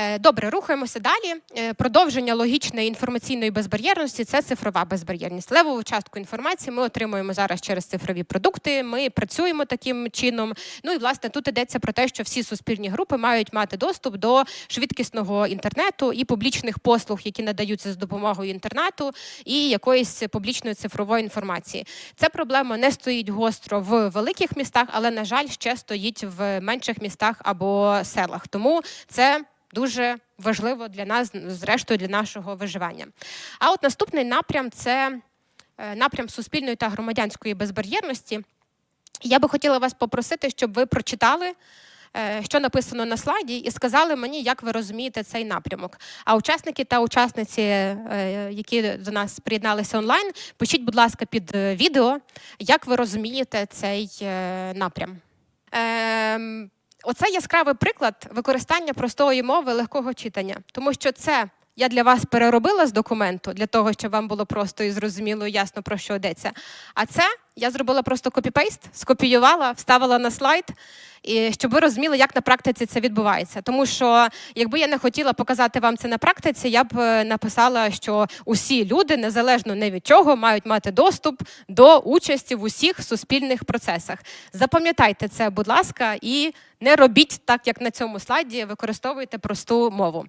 Е, Добре, рухаємося далі. Е, Продовження логічної інформаційної безбар'єрності це цифрова безбар'єрність. Левову частку інформації ми отримуємо зараз через цифрові продукти. Ми працюємо таким чином. Ну і власне тут йдеться про те, що всі суспільні групи мають мати доступ до швидкісного інтернету і публічних послуг, які надаються з допомогою інтернету і якоїсь публічної цифрової інформації. Ця проблема не стоїть гостро в великих містах, але на жаль, ще стоїть в менших містах або селах. Тому це дуже важливо для нас, зрештою, для нашого виживання. А от наступний напрям це е, напрям суспільної та громадянської безбар'єрності. Я би хотіла вас попросити, щоб ви прочитали. е, Що написано на слайді, і сказали мені, як ви розумієте цей напрямок. А учасники та учасниці, е, які до нас приєдналися онлайн, пишіть, будь ласка, під відео, як ви розумієте цей напрям. Оце яскравий приклад використання простої мови легкого читання, тому що це я для вас переробила з документу для того, щоб вам було просто і зрозуміло і ясно про що йдеться. А це я зробила просто копі-пейст, скопіювала, вставила на слайд, і щоб ви розуміли, як на практиці це відбувається. Тому що, якби я не хотіла показати вам це на практиці, я б е, написала, що усі люди, незалежно не від чого, мають мати доступ до участі в усіх суспільних процесах. Запам'ятайте це, будь ласка, і не робіть так, як на цьому слайді, використовуйте просту мову.